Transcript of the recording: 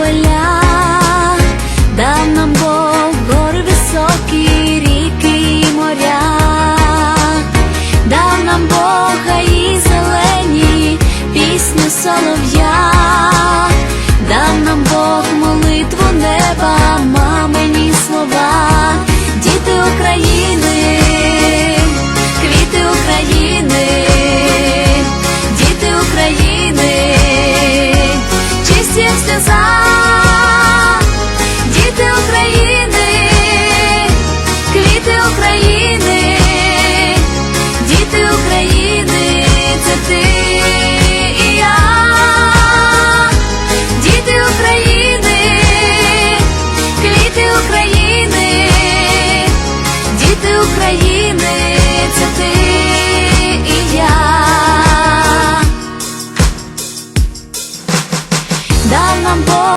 поля, дав нам Бог гори високі, ріки і моря, дав нам Бога і зелені, пісні, солов'я. захистити Україну.